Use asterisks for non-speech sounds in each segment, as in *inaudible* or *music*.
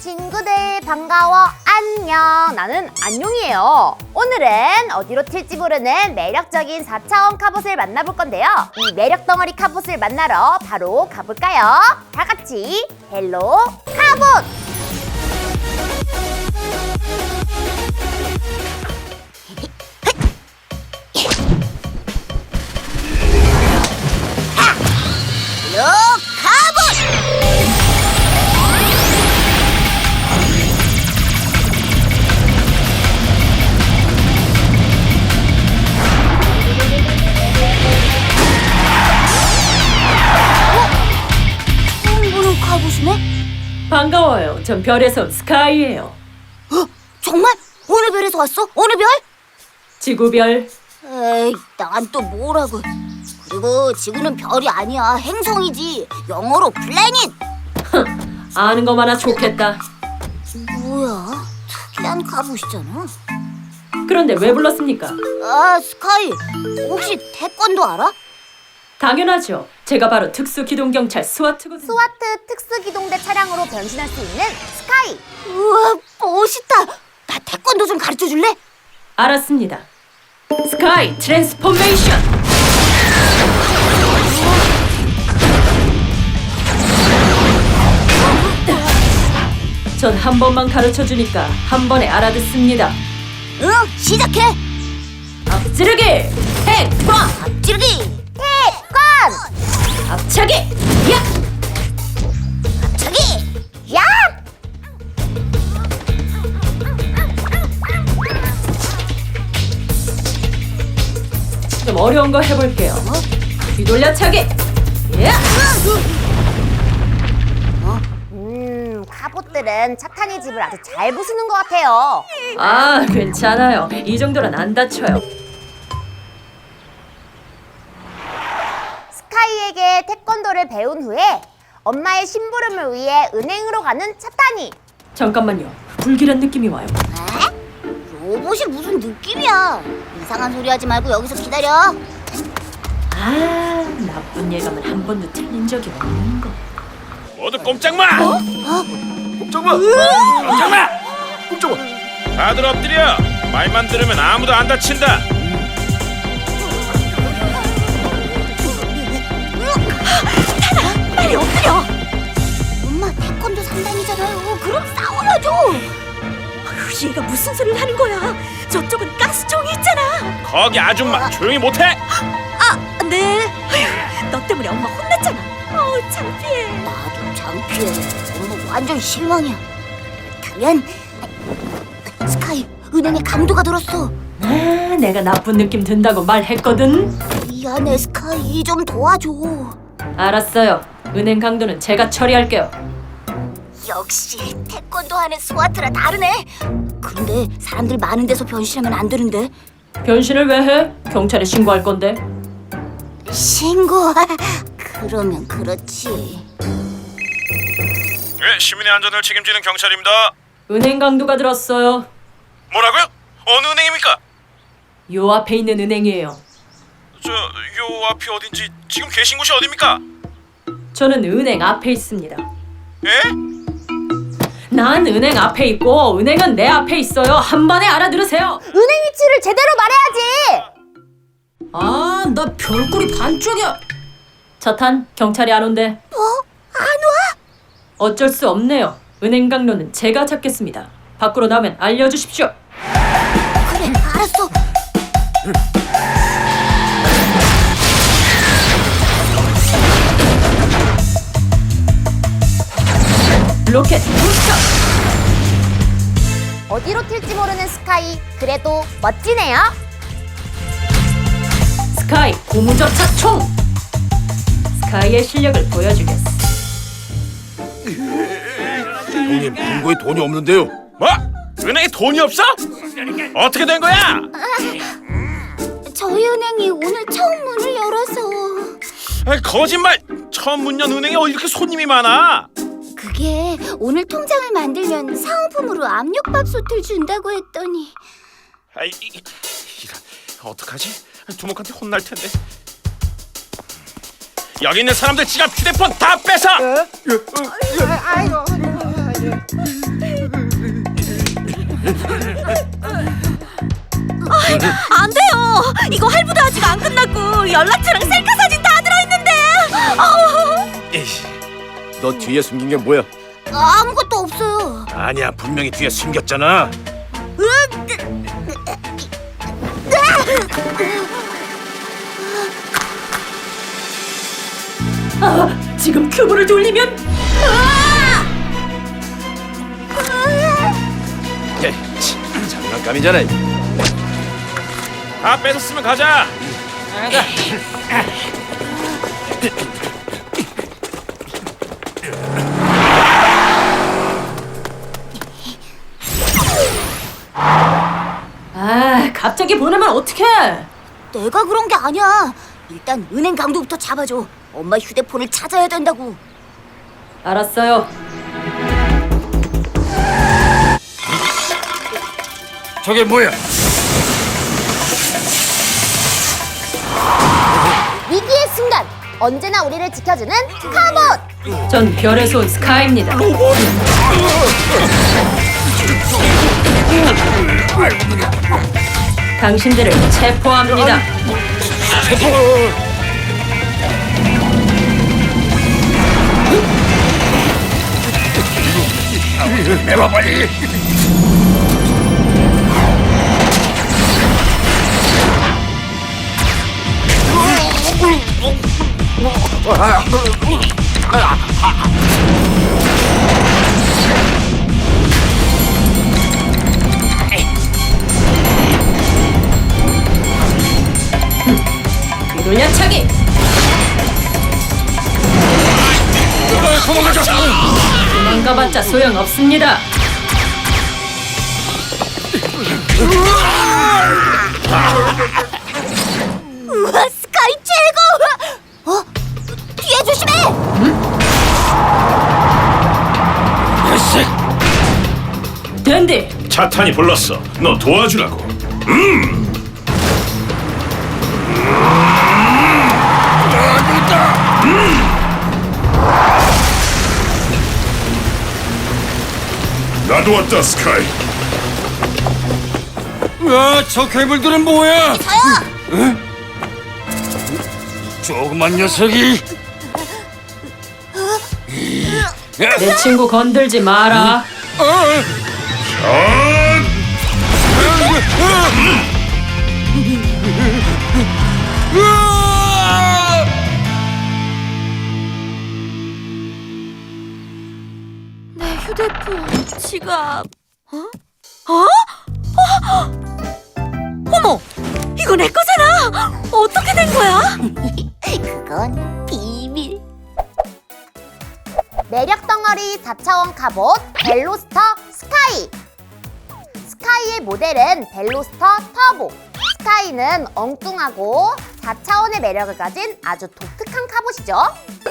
친구들 반가워. 안녕. 나는 안녕이에요. 오늘은 어디로 튈지 모르는 매력적인 4차원 카봇을 만나볼 건데요. 이 매력 덩어리 카봇을 만나러 바로 가볼까요? 다 같이 헬로 카봇 반가워요. 전 별에서 온 스카이예요. 정말? 어느 별에서 왔어? 어느 별? 지구별. 에이, 난 또 뭐라고. 그리고 지구는 별이 아니야. 행성이지. 영어로 플래닛. *laughs* 아는 거 많아 좋겠다. 뭐야? 특이한 갑옷이잖아. 그런데 왜 불렀습니까? 아, 스카이. 혹시 태권도 알아? 당연하죠. 제가 바로 특수기동경찰 스와트거든요. 스와트 특수기동대 차량으로 변신할 수 있는 스카이. 우와, 멋있다. 나 태권도 좀 가르쳐 줄래? 알았습니다. 스카이 트랜스포메이션. 전 한 번만 가르쳐 주니까 한 번에 알아듣습니다. 응, 시작해. 앞지르기, 태권, 앞지르기. 앞차기, 야! 저기. 야! 좀 어려운 거 해볼게요. 뒤돌려차기, 야! 음, 카봇들은 차탄이 집을 아주 잘 부수는 것 같아요. 아, 괜찮아요. 이 정도는 안 다쳐요. 스카이에게 태권도를 배운 후에 엄마의 심부름을 위해 은행으로 가는 차탄이. 잠깐만요. 불길한 느낌이 와요. 로봇이 무슨 느낌이야? 이상한 소리 하지 말고 여기서 기다려. 아, 나쁜 예감은 한 번도 틀린 적이 없는 거. 모두 꼼짝 마! 꼼짝 마! 꼼짝 마! 꼼짝 마! 다들 엎드려! 말만 들으면 아무도 안 다친다! 빨리 엎드려. 엄마 태권도 3단이잖아요. 그럼 싸워야죠. 얘가 무슨 소리를 하는 거야? 저쪽은 가스총이 있잖아. 거기 아줌마 조용히 못해? 아, 네. 아휴, 너 때문에 엄마 혼났잖아. 어우, 창피해. 나도 창피해. 엄마 완전 실망이야. 그렇다면 스카이 은행에 강도가 들었어. 아, 내가 나쁜 느낌 든다고 말했거든. 미안해 스카이 좀 도와줘. 알았어요. 은행 강도는 제가 처리할게요. 역시 태권도 하는 스와트라 다르네. 그런데 사람들 많은 데서 변신하면 안 되는데. 변신을 왜 해? 경찰에 신고할 건데. 신고. *laughs* 그러면 그렇지. 네, 시민의 안전을 책임지는 경찰입니다. 은행 강도가 들었어요. 뭐라고요? 어느 은행입니까? 요 앞에 있는 은행이에요. 저, 요 앞이 어딘지 지금 계신 곳이 어딥니까? 저는 은행 앞에 있습니다. 예? 난 은행 앞에 있고 은행은 내 앞에 있어요. 한 번에 알아들으세요. 은행 위치를 제대로 말해야지. 아, 나 별꼴이 반쪽이야. 차탄, 경찰이 안 온대. 뭐? 안 와? 어쩔 수 없네요. 은행 강로는 제가 잡겠습니다. 밖으로 나오면 알려주십시오. 그래, 알았어. 로켓 부스터! 어디로 튈지 모르는 스카이. 그래도 멋지네요. 스카이 고무접차 총! 스카이의 실력을 보여주겠어. 형님 금고에 돈이 없는데요. 뭐? 은행에 돈이 없어? 어떻게 된 거야? 저희 은행이 오늘 처음 문을 열어서 아이, 거짓말! 처음 문 연 은행에 어 이렇게 손님이 많아? 그게 오늘 통장을 만들면 사은품으로 압력밥솥을 준다고 했더니 아이, 이, 이, 이런, 어떡하지? 두목한테 혼날 텐데. 여기 있는 사람들 지갑 휴대폰 다 뺏어! 아이고 안 돼요. 이거 할부도 아직 안 끝났고 연락처랑 셀카 사진 다 들어있는데. 에이씨, 너 뒤에 숨긴 게 뭐야? 아무것도 없어요. 아니야, 분명히 뒤에 숨겼잖아. 아, 지금 큐브를 돌리면 치, 장난감이잖아. 다 뺏었으면 가자. *laughs* 갑자기 보내면 어떡해? 내가 그런 게 아니야. 일단 은행 강도부터 잡아줘. 엄마 휴대폰을 찾아야 된다고. 알았어요. 저게 뭐야? 위기의 순간 언제나 우리를 지켜주는 카봇. 전 별의 손 스카이입니다. 당신들을 체포합니다. 내봐 빨리. 돌려차기. 도망가봤자 소용없습니다. 우와, 스카이 최고! 어? 뒤에 조심해! 댄디, 차탄이 불렀어. 너 도와주라고. 나도 왔다, 스카이. 아, 저 괴물들은 뭐야? 저요! 조그만 녀석이. 내 친구 건들지 마라. 내 휴대폰, 지갑. 어? 어? 어? 어머! 이거 내 거잖아! 어떻게 된 거야? *laughs* 그건 비밀. 매력 덩어리 4차원 갑옷 벨로스터 스카이. 스카이의 모델은 벨로스터 터보. 스카이는 엉뚱하고 4차원의 매력을 가진 아주 독특한 갑옷이죠.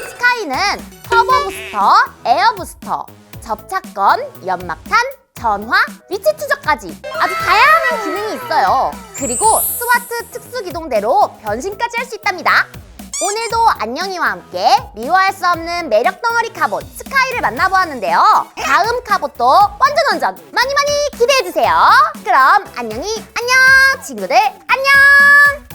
스카이는 터보 부스터, 에어 부스터, 접착건, 연막탄, 전화, 위치 추적까지 아주 다양한 기능이 있어요. 그리고 스와트 특수 기동대로 변신까지 할 수 있답니다. 오늘도 안녕이와 함께 미워할 수 없는 매력 덩어리 갑옷 스카이를 만나보았는데요. 다음 갑옷도 완전 완전 많이 많이 기대해주세요. 그럼 안녕히 안녕 친구들 안녕